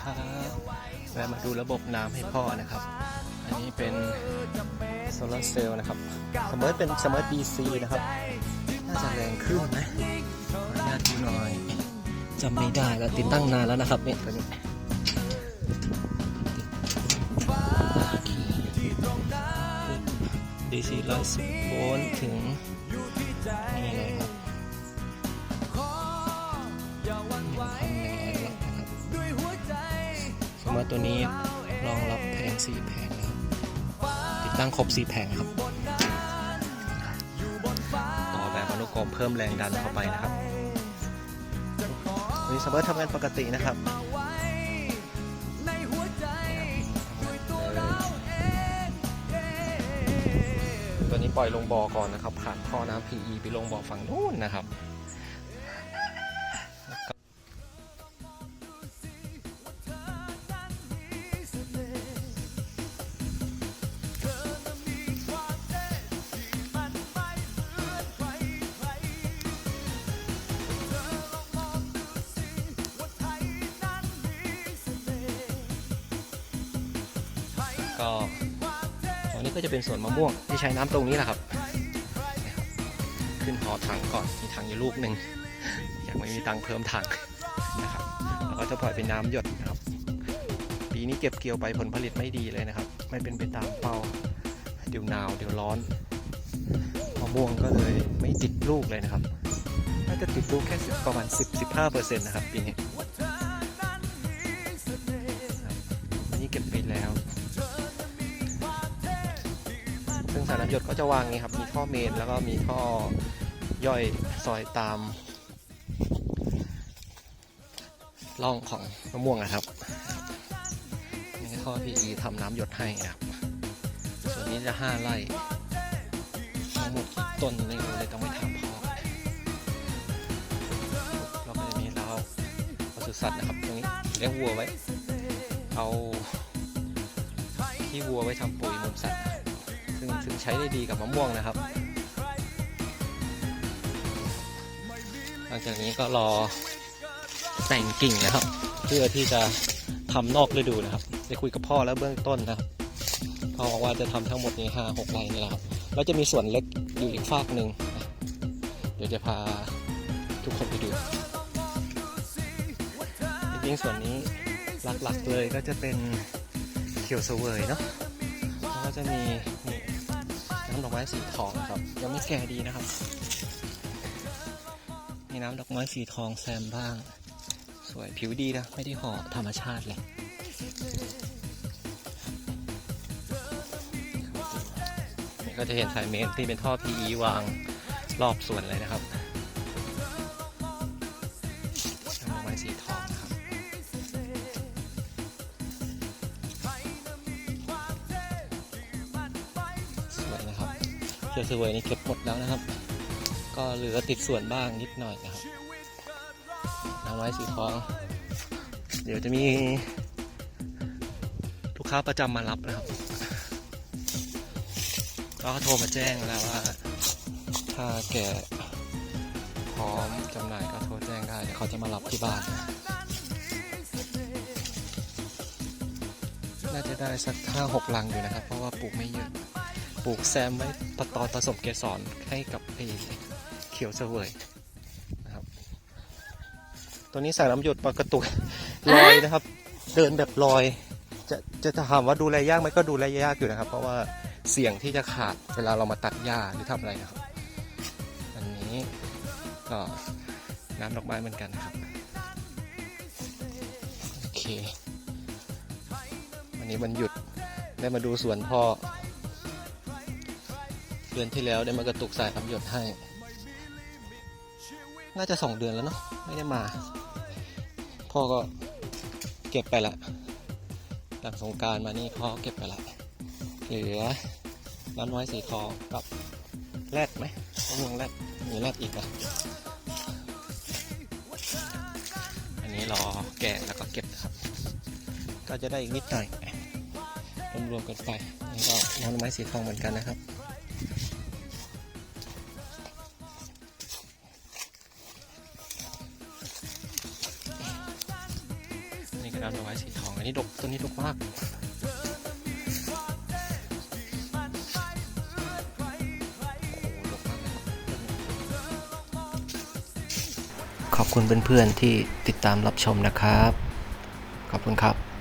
ครับแวะมาดูระบบน้ำให้พ่อนะครับ อันนี้เป็นโซลาร์เซลล์นะครับสมมติเป็นสมาร์ท DC นะครับ น่าจะแรงขึ้นไหมนุญาดูหน่อยจำไม่ได้แล้วติดตั้งนานแล้วนะครับเนี่ยตัวนี้ DC 110โวลต์ถึง ตัวนี้รองรับแผง4แผงนะครับติดตั้งครบ4แผงครับ ต่อแบบอนุกรมเพิ่มแรงดันเข้าไปนะครับวันนี้สมาร์ททำงานปกตินะครับตัวนี้ปล่อยลงบ่อก่อนนะครับ ผ่านท่อน้ำ PE ไปลงบ่อฝั่งนู้นนะครับ ก็ตรงนี้ก็จะเป็นสวนมะม่วงที่ใช้น้ำตรงนี้แหละครับ ขึ้นหอถังก่อนมีถังอยู่ลูกหนึ่งยังไม่มีตังค์เพิ่มถังนะครับแล้วก็จะปล่อยเป็นน้ำหยดนะครับ ปีนี้เก็บเกี่ยวไปผลผลิตไม่ดีเลยนะครับ ไม่เป็นไปตามเป้าเดี๋ยวหนาวเดี๋ยวร้อนมะม่วงก็เลยไม่ติดลูกเลยนะครับน่าจะติดลูกแค่ประมาณ 10-15%นะครับปีนี้ ซึ่งสารน้ำหยดก็จะวางอย่างนี้ครับ มีท่อเมนแล้วก็มีท่อย่อยซอยตามร่องของมะม่วงนะครับนี่ท่อ PE ทำน้ำหยดให้นะครับ ส่วนนี้จะ5ไร่ทั้งหมดต้นไม่รู้เลยต้องไปถามพ่อเราก็จะมีเราปศุสัตว์นะครับตรงนี้เลี้ยงวัวไว้ เอาขี้วัวไว้ทำปุ๋ยมูลสัตว์ ซึ่งซึ่งใช้ได้ดีกับมะม่วงนะครับ หลังจากนี้ก็รอแต่งกิ่งนะครับ เพื่อที่จะทำนอกฤดูนะครับ ได้คุยกับพ่อแล้วเบื้องต้นนะครับพ่อบอกว่าจะทำทั้งหมดนี้ห้าหกไร่นี่แหละครับแล้วจะมีส่วนเล็กอยู่อีกฝากหนึ่งเดี๋ยวจะพาทุกคนไปดูจริงๆส่วนนี้หลักๆเลยก็จะเป็นเขียวเสวยเนาะแล้วก็จะมี ไม้สีทองครับ ยังไม่แก่ดีนะครับ มีน้ำดอกไม้สีทองแซมบ้าง สวยผิวดีนะ ไม่ได้ห่อธรรมชาติเลยก็จะเห็นสายเมนที่เป็นท่อ PE วางรอบสวนเลยนะครับ ขียวสวยนี่เก็บหมดแล้วนะครับ ก็เหลือติดส่วนบ้างนิดหน่อยนะครับน้ำไม้สีทอง เดี๋ยวจะมี ลูกค้าประจำมารับนะครับก็โทรมาแจ้งแล้วว่า ถ้าแกพร้อมจำหน่ายก็โทรแจ้งได้เดี๋ยวเขาจะมารับที่บ้าน น่าจะได้สักห้าหกลังอยู่นะครับ เพราะว่าปลูกไม่เยอะ ปลูกแซมไว้ปะตอนผสมเกสรให้กับไอ้เขียวเสวยนะครับ ตัวนี้สายน้ำหยดปกระตุกลอยนะครับ เดินแบบลอย จะจะถามว่าดูแลยากไหมก็ดูแลยากอยู่นะครับ เพราะว่าเสี่ยงที่จะขาดเวลาเรามาตัดหญ้าหรือทำอะไรนะครับ อันนี้ก็น้ำดอกไม้เหมือนกันนะครับโอเควันนี้วันหยุดได้มาดูสวนพ่อ เดือนที่แล้วได้มากระตุกสายน้ำหยดให้ น่าจะสองเดือนแล้วเนาะไม่ได้มา พ่อก็เก็บไปละหลังสงการมานี่พ่อเก็บไปละเหลือน้ำน้อยสีทองกับแรดไหมมะม่วงแรดมีแรดอีกนะอันนี้รอแกะแล้วก็เก็บครับ ก็จะได้อีกนิดหน่อยรวมๆกันไปนี่ก็น้ำไม้สีทองเหมือนกันนะครับ นี่ดาวดอกไม้สีทอง อันนี้ดกต้นนี้ดกมากโอ้โหดกมากเลยครับขอบคุณเพื่อนๆที่ติดตามรับชมนะครับ ขอบคุณครับ